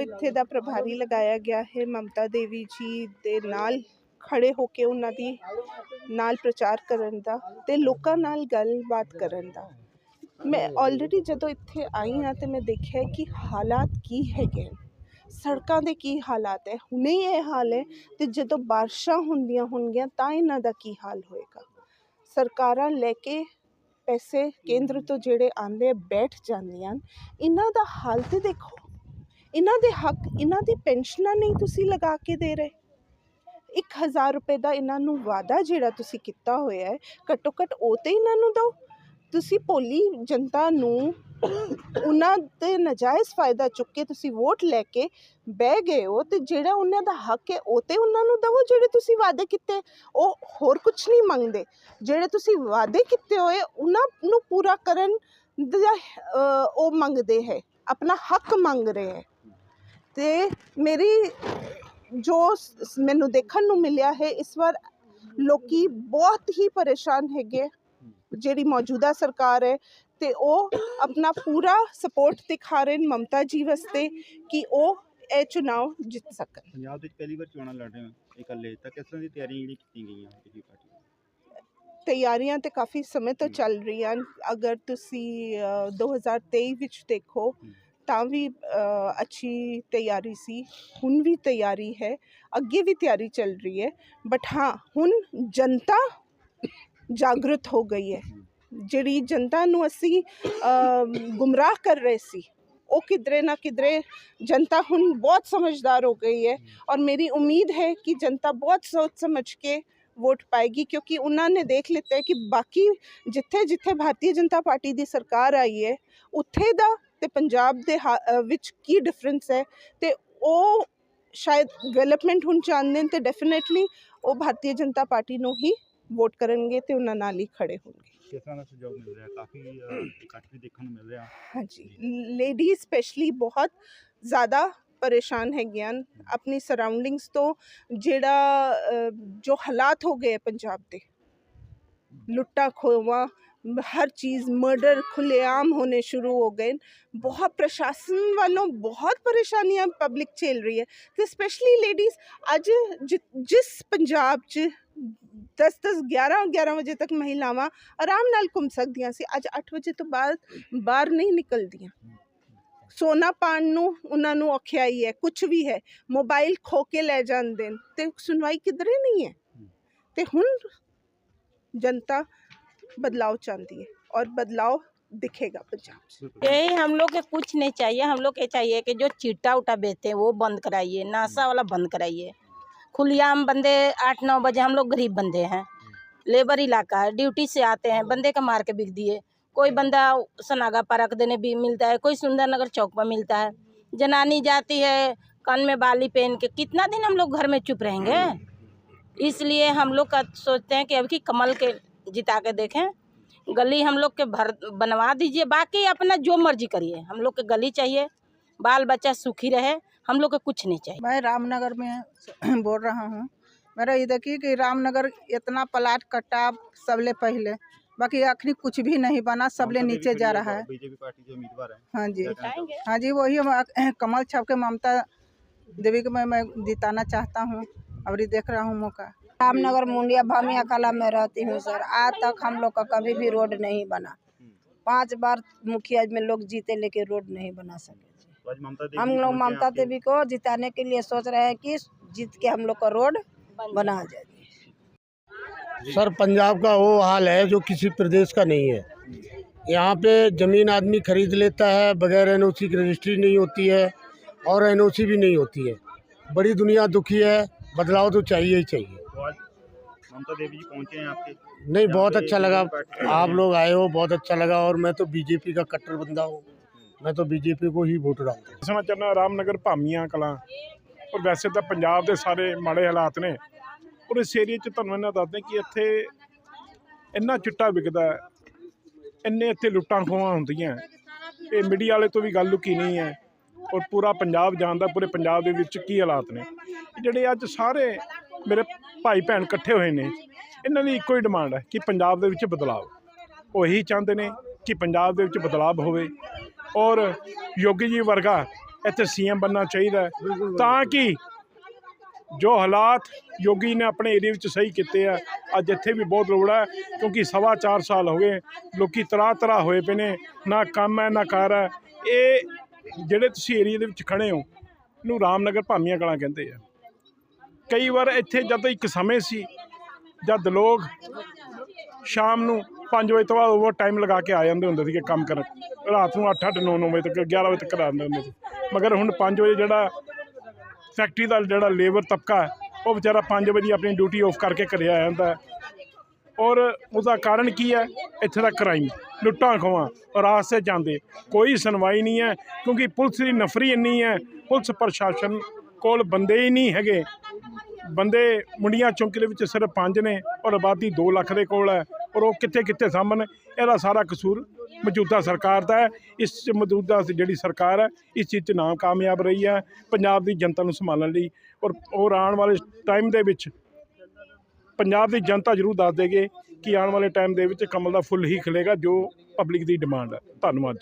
ਜਦੋਂ ਇੱਥੇ ਦਾ ਪ੍ਰਭਾਰੀ ਲਗਾਇਆ ਗਿਆ ਹੈ ਮਮਤਾ ਦੇਵੀ ਜੀ ਦੇ ਨਾਲ ਖੜੇ ਹੋ ਕੇ ਉਹਨਾਂ ਦੀ ਨਾਲ ਪ੍ਰਚਾਰ ਕਰਨ ਦਾ ਤੇ ਲੋਕਾਂ ਨਾਲ ਗੱਲਬਾਤ ਕਰਨ ਦਾ ਮੈਂ ਆਲਰੇਡੀ ਜਦੋਂ ਇੱਥੇ ਆਈ ਹਾਂ ਤੇ ਮੈਂ ਦੇਖਿਆ ਕਿ ਹਾਲਾਤ ਕੀ ਹੈਗੇ ਨੇ। ਸੜਕਾਂ ਦੇ ਕੀ ਹਾਲਾਤ ਹੈ ਹੁਣੇ ਹੀ ਇਹ ਹਾਲ ਹੈ ਤੇ ਜਦੋਂ ਬਾਰਿਸ਼ਾਂ ਹੁੰਦੀਆਂ ਹੋਣਗੀਆਂ ਤਾਂ ਇਹਨਾਂ ਦਾ ਕੀ ਹਾਲ ਹੋਏਗਾ ਸਰਕਾਰਾਂ ਲੈ ਕੇ ਪੈਸੇ ਕੇਂਦਰ ਤੋਂ ਜਿਹੜੇ ਆਉਂਦੇ ਬੈਠ ਜਾਂਦੀਆਂ ਹਨ। ਇਹਨਾਂ ਦਾ ਹਾਲ ਤੇ ਦੇਖੋ ਇਹਨਾਂ ਦੇ ਹੱਕ, ਇਹਨਾਂ ਦੀ ਪੈਨਸ਼ਨਾਂ ਨਹੀਂ ਤੁਸੀਂ ਲਗਾ ਕੇ ਦੇ ਰਹੇ। 1000 ਰੁਪਏ ਦਾ ਇਹਨਾਂ ਨੂੰ ਵਾਅਦਾ ਜਿਹੜਾ ਤੁਸੀਂ ਕੀਤਾ ਹੋਇਆ ਹੈ ਘੱਟੋ ਘੱਟ ਉਹ ਤੇ ਇਹਨਾਂ ਨੂੰ ਦਿਓ। ਤੁਸੀਂ ਭੋਲੀ ਜਨਤਾ ਨੂੰ ਉਹਨਾਂ ਦੇ ਨਜਾਇਜ਼ ਫਾਇਦਾ ਚੁੱਕ ਕੇ ਤੁਸੀਂ ਵੋਟ ਲੈ ਕੇ ਬਹਿ ਗਏ ਹੋ ਤੇ ਜਿਹੜਾ ਉਹਨਾਂ ਦਾ ਹੱਕ ਹੈ ਉਹ ਤੇ ਉਹਨਾਂ ਨੂੰ ਦਵੋ ਜਿਹੜੇ ਤੁਸੀਂ ਵਾਅਦੇ ਕੀਤੇ। ਉਹ ਹੋਰ ਕੁਝ ਨਹੀਂ ਮੰਗਦੇ। ਜਿਹੜੇ ਤੁਸੀਂ ਵਾਅਦੇ ਕੀਤੇ ਹੋਏ, ਉਹਨਾਂ ਨੂੰ ਪੂਰਾ ਕਰਨ ਦਾ ਉਹ ਮੰਗਦੇ ਹੈ, ਆਪਣਾ ਹੱਕ ਮੰਗ ਰਹੇ ਹੈ। ਤੇ ਮੇਰੀ ਜੋ ਮੈਨੂੰ ਦੇਖਣ ਨੂੰ ਮਿਲਿਆ ਹੈ ਇਸ ਵਾਰ ਲੋਕੀ ਬਹੁਤ ਹੀ ਪਰੇਸ਼ਾਨ ਹੈਗੇ ਜਿਹੜੀ ਮੌਜੂਦਾ ਸਰਕਾਰ ਹੈ ਤੇ ਉਹ ਆਪਣਾ ਪੂਰਾ ਸਪੋਰਟ ਦਿਖਾ ਰਹੇ ਨੇ ਮਮਤਾ ਜੀ ਵਾਸਤੇ ਕਿ ਉਹ ਇਹ ਚੁਣਾਵ ਜਿੱਤ ਸਕਣ। ਪੰਜਾਬ ਵਿੱਚ ਪਹਿਲੀ ਵਾਰ ਚੋਣਾਂ ਲੜ ਰਹੇ ਹੋ ਇਕੱਲੇ ਤਾਂ ਕਿਸ ਤਰ੍ਹਾਂ ਦੀ ਤਿਆਰੀਆਂ ਜਿਹੜੀ ਕੀਤੀਆਂ ਗਈਆਂ ਬੀਜੇਪੀ ਪਾਰਟੀ? ਤਿਆਰੀਆਂ ਤੇ ਕਾਫੀ ਸਮੇਂ ਤੋਂ ਚੱਲ ਰਹੀਆਂ ਅਗਰ ਤੁਸੀਂ ਅ, 2023 ਵਿੱਚ ਦੇਖੋ ਤਾਂ ਵੀ ਅ, ਅੱਛੀ ਤਿਆਰੀ ਸੀ ਹੁਣ ਵੀ ਤਿਆਰੀ ਹੈ ਅੱਗੇ ਵੀ ਤਿਆਰੀ ਚੱਲ ਰਹੀ ਹੈ ਬਟ ਹਾਂ ਹੁਣ ਜਨਤਾ ਜਾਗਰੂਕ ਹੋ ਗਈ ਹੈ ਜਿਹੜੀ ਜਨਤਾ ਨੂੰ ਅਸੀਂ ਅ, ਗੁੰਮਰਾਹ ਕਰ ਰਹੇ ਸੀ ਉਹ ਕਿਧਰੇ ਨਾ ਕਿਧਰੇ ਜਨਤਾ ਹੁਣ ਬਹੁਤ ਸਮਝਦਾਰ ਹੋ ਗਈ ਹੈ ਔਰ ਮੇਰੀ ਉਮੀਦ ਹੈ ਕਿ ਜਨਤਾ ਬਹੁਤ ਸੋਚ ਸਮਝ ਕੇ ਵੋਟ ਪਾਏਗੀ ਕਿਉਂਕਿ ਉਹਨਾਂ ਨੇ ਦੇਖ ਲਿੱਤਾ ਹੈ ਕਿ ਬਾਕੀ ਜਿੱਥੇ ਜਿੱਥੇ ਭਾਰਤੀ ਜਨਤਾ ਪਾਰਟੀ ਦੀ ਸਰਕਾਰ ਆਈ ਹੈ ਉੱਥੇ ਦਾ ਤੇ ਪੰਜਾਬ ਦੇ ਵਿੱਚ ਕੀ ਡਿਫਰੈਂਸ ਹੈ? ਤੇ ਉਹ ਸ਼ਾਇਦ ਡਿਵੈਲਪਮੈਂਟ ਹੁਣ ਚਾਹੁੰਦੇ ਨੇ ਤੇ ਡੈਫੀਨੇਟਲੀ ਉਹ ਭਾਰਤੀ ਜਨਤਾ ਪਾਰਟੀ ਨੂੰ ਹੀ ਵੋਟ ਕਰਨਗੇ ਤੇ ਉਹਨਾਂ ਨਾਲ ਹੀ ਖੜੇ ਹੋਣਗੇ। ਕਿਸ ਤਰ੍ਹਾਂ ਦਾ ਸਹਿਯੋਗ ਮਿਲ ਰਿਹਾ? ਕਾਫੀ ਇਕੱਠ ਵੀ ਦੇਖਣ ਨੂੰ ਮਿਲ ਰਿਹਾ। ਹਾਂਜੀ। ਲੇਡੀ ਸਪੈਸ਼ਲੀ ਬਹੁਤ ਜ਼ਿਆਦਾ ਪਰੇਸ਼ਾਨ ਹੈਗੀਆਂ ਆਪਣੀ ਸਰਾਊਂਡਿੰਗਸ ਤੋਂ ਜਿਹੜਾ ਜੋ ਹਾਲਾਤ ਹੋ ਗਏ ਪੰਜਾਬ ਦੇ। ਲੁੱਟਾਂ ਖੋਵਾਂ ਹਰ ਚੀਜ਼ ਮਰਡਰ ਖੁੱਲ੍ਹੇਆਮ ਹੋਣੇ ਸ਼ੁਰੂ ਹੋ ਗਏ ਨੇ। ਬਹੁਤ ਪ੍ਰਸ਼ਾਸਨ ਵੱਲੋਂ ਬਹੁਤ ਪਰੇਸ਼ਾਨੀਆਂ ਪਬਲਿਕ ਝੇਲ ਰਹੀ ਹੈ ਤੇ ਸਪੈਸ਼ਲੀ ਲੇਡੀਜ਼ ਅੱਜ ਜਿ- ਜਿਸ ਪੰਜਾਬ 'ਚ 10 10 11 11 ਵਜੇ ਤੱਕ ਮਹਿਲਾਵਾਂ ਆਰਾਮ ਨਾਲ ਘੁੰਮ ਸਕਦੀਆਂ ਸੀ ਅੱਜ 8 ਵਜੇ ਤੋਂ ਬਾਅਦ ਬਾਹਰ ਨਹੀਂ ਨਿਕਲਦੀਆਂ ਸੋਨਾ ਪਾਣ ਨੂੰ ਉਹਨਾਂ ਨੂੰ ਔਖਿਆਈ ਹੈ ਕੁਝ ਵੀ ਹੈ ਮੋਬਾਈਲ ਖੋ ਕੇ ਲੈ ਜਾਂਦੇ ਨੇ ਤੇ ਸੁਣਵਾਈ ਕਿਧਰੇ ਨਹੀਂ ਹੈ ਤੇ ਹੁਣ जनता बदलाव चाहती है और बदलाव दिखेगा पंजाब से। यही हम लोग के कुछ नहीं चाहिए। हम लोग के चाहिए कि जो चिट्टा उटा बेचते हैं वो बंद कराइए नाशा वाला बंद कराइए। खुलियाम बंदे आठ नौ बजे हम लोग गरीब बंदे हैं। लेबर इलाका है ड्यूटी से आते हैं बंदे का मार के बिक दिए। कोई बंदा सनागा पार्क देने भी मिलता है कोई सुंदर नगर चौक पर मिलता है। जनानी जाती है कान में बाली पहन के कितना दिन हम लोग घर में चुप रहेंगे? इसलिए हम लोग का सोचते हैं कि अब की कमल के जिता के देखें। गली हम लोग के भर बनवा दीजिए। बाकी अपना जो मर्ज़ी करिए। हम लोग के गली चाहिए। बाल बच्चा सुखी रहे। हम लोग को कुछ नहीं चाहिए। मैं रामनगर में बोल रहा हूँ। मेरा ये देखिए कि रामनगर इतना प्लाट कटा सबले पहले। बाकी अखनी कुछ भी नहीं बना सबले नीचे जा रहा है। बीजेपी पार्टी के उम्मीदवार हाँ। जी? हाँ जी वही कमल छाप के ममता देवी को मैं मैं जिताना चाहता हूँ। अभी देख रहा हूँ मौका। रामनगर मुंडिया भामिया कला में रहती हूँ सर। आज तक हम लोग का कभी भी रोड नहीं बना। पाँच बार मुखिया में लोग जीते लेकिन रोड नहीं बना सके। तो हम लोग ममता देवी को जिताने के लिए सोच रहे हैं कि जीत के हम लोग का रोड बना जाए। सर पंजाब का वो हाल है जो किसी प्रदेश का नहीं है। यहाँ पे ज़मीन आदमी खरीद लेता है बगैर एन की रजिस्ट्री नहीं होती है और एनओसी भी नहीं होती है। बड़ी दुनिया दुखी है बदलाव तो चाहिए ही चाहिए। ममता देवी जी पहुंचे हैं आपके नहीं यहाँ बहुत पे अच्छा लगा बीजेपी पार्टी के आप हैं। लोग आए हो बहुत अच्छा लगा और मैं तो बीजेपी का कट्टर बंदा हूँ मैं तो बीजेपी को ही वोट डालता हूँ ਦੱਸਣਾ ਚਾਹੁੰਦਾ ਰਾਮਨਗਰ ਭਾਮੀਆਂ ਕਲਾਂ ਔਰ ਵੈਸੇ ਤਾਂ ਪੰਜਾਬ ਦੇ ਸਾਰੇ ਮਾੜੇ ਹਾਲਾਤ ਨੇ ਔਰ ਇਸ ਏਰੀਏ 'ਚ ਤੁਹਾਨੂੰ ਇਹਨਾਂ ਦੱਸਦੇ ਕਿ ਇੱਥੇ ਇੰਨਾ ਚਿੱਟਾ ਵਿਕਦਾ ਹੈ ਇੰਨੇ ਇੱਥੇ ਲੁੱਟਾਂ ਖੋਹਾਂ ਹੁੰਦੀਆਂ ਇਹ ਮੀਡੀਆ ਵਾਲੇ ਤੋਂ ਵੀ ਗੱਲ ਲੁਕੀ ਨਹੀਂ ਹੈ ਔਰ ਪੂਰਾ ਪੰਜਾਬ ਜਾਣਦਾ ਪੂਰੇ ਪੰਜਾਬ ਦੇ ਵਿੱਚ ਕੀ ਹਾਲਾਤ ਨੇ ਜਿਹੜੇ ਅੱਜ ਸਾਰੇ ਮੇਰੇ ਭਾਈ ਭੈਣ ਇਕੱਠੇ ਹੋਏ ਨੇ। ਇਹਨਾਂ ਦੀ ਇੱਕੋ ਹੀ ਡਿਮਾਂਡ ਹੈ ਕਿ ਪੰਜਾਬ ਦੇ ਵਿੱਚ ਬਦਲਾਅ ਉਹ ਇਹੀ ਚਾਹੁੰਦੇ ਨੇ ਕਿ ਪੰਜਾਬ ਦੇ ਵਿੱਚ ਬਦਲਾਅ ਹੋਵੇ। ਔਰ ਯੋਗੀ ਜੀ ਵਰਗਾ ਇੱਥੇ ਸੀਐਮ ਬੰਨਣਾ ਚਾਹੀਦਾ ਤਾਂ ਕਿ ਜੋ ਹਾਲਾਤ ਯੋਗੀ ਨੇ ਆਪਣੇ ਏਰੀਆ ਵਿੱਚ ਸਹੀ ਕੀਤੇ ਆ, ਅੱਜ ਇੱਥੇ ਵੀ ਬਹੁਤ ਲੋੜ ਹੈ ਕਿਉਂਕਿ ਸਵਾ ਚਾਰ ਸਾਲ ਹੋ ਗਏ, ਲੋਕੀ ਤਰਾ ਤਰਾ ਹੋਏ ਪਏ ਨੇ, ਨਾ ਕੰਮ ਹੈ, ਨਾ ਕਾਰ ਹੈ। ਇਹ ਜਿਹੜੇ ਤੁਸੀਂ ਏਰੀਆ ਦੇ ਵਿੱਚ ਖੜੇ ਹੋ, ਇਹਨੂੰ ਰਾਮਨਗਰ ਭਾਮੀਆਂ ਕਲਾਂ ਕਹਿੰਦੇ ਆ। ਕਈ ਵਾਰ ਇੱਥੇ ਜਦ ਇੱਕ ਸਮੇਂ ਸੀ, ਜਦ ਲੋਕ ਸ਼ਾਮ ਨੂੰ 5 ਵਜੇ ਤੋਂ ਬਾਅਦ ਓਵਰ ਟਾਈਮ ਲਗਾ ਕੇ ਆ ਜਾਂਦੇ ਹੁੰਦੇ ਸੀਗੇ ਕੰਮ ਕਰਨ। ਰਾਤ ਨੂੰ 8 8 9 9 ਵਜੇ ਤੱਕ 11 ਵਜੇ ਤੱਕ ਆਉਂਦੇ ਹੁੰਦੇ ਸੀ। ਮਗਰ ਹੁਣ 5 ਵਜੇ ਜਿਹੜਾ ਫੈਕਟਰੀ ਦਾ ਜਿਹੜਾ ਲੇਬਰ ਤਬਕਾ ਹੈ, ਉਹ ਵਿਚਾਰਾ 5 ਵਜੇ ਆਪਣੀ ਡਿਊਟੀ ਆਫ ਕਰਕੇ ਘਰੇ ਆ ਜਾਂਦਾ ਔਰ ਉਹਦਾ ਕਾਰਨ ਕੀ ਹੈ? ਇੱਥੇ ਦਾ ਕ੍ਰਾਈਮ ਲੁੱਟਾਂ ਖੋਹਾਂ ਔਰ ਰਾਸਤੇ ਜਾਂਦੇ। ਕੋਈ ਸੁਣਵਾਈ ਨਹੀਂ ਹੈ, ਕਿਉਂਕਿ ਪੁਲਿਸ ਦੀ ਨਫਰੀ ਇੰਨੀ ਹੈ, ਪੁਲਿਸ ਪ੍ਰਸ਼ਾਸਨ ਕੋਲ ਬੰਦੇ ਹੀ ਨਹੀਂ ਹੈਗੇ। ਬੰਦੇ ਮੁੰਡੀਆਂ ਚੌਂਕੀ ਦੇ ਵਿੱਚ ਸਿਰਫ ਪੰਜ ਨੇ ਔਰ ਆਬਾਦੀ 2 ਲੱਖ ਦੇ ਕੋਲ ਹੈ ਔਰ ਉਹ ਕਿੱਥੇ ਕਿੱਥੇ ਸਾਹਮਣੇ ਇਹਦਾ ਸਾਰਾ ਕਸੂਰ ਮੌਜੂਦਾ ਸਰਕਾਰ ਦਾ ਹੈ। ਇਸ 'ਚ ਮੌਜੂਦਾ ਜਿਹੜੀ ਸਰਕਾਰ ਹੈ, ਇਸ ਚੀਜ਼ 'ਚ ਨਾ ਕਾਮਯਾਬ ਰਹੀ ਹੈ। ਪੰਜਾਬ ਦੀ ਜਨਤਾ ਨੂੰ ਸੰਭਾਲਣ ਲਈ ਔਰ ਔਰ ਆਉਣ ਵਾਲੇ ਟਾਈਮ ਦੇ ਵਿੱਚ ਪੰਜਾਬ ਦੀ ਜਨਤਾ ਜ਼ਰੂਰ ਦੱਸ ਦੇਗੇ ਕਿ ਆਉਣ ਵਾਲੇ ਟਾਈਮ ਦੇ ਵਿੱਚ ਕਮਲ ਦਾ ਫੁੱਲ ਹੀ ਖਿਲੇਗਾ, ਜੋ ਪਬਲਿਕ ਦੀ ਡਿਮਾਂਡ ਹੈ। ਧੰਨਵਾਦ ਜੀ।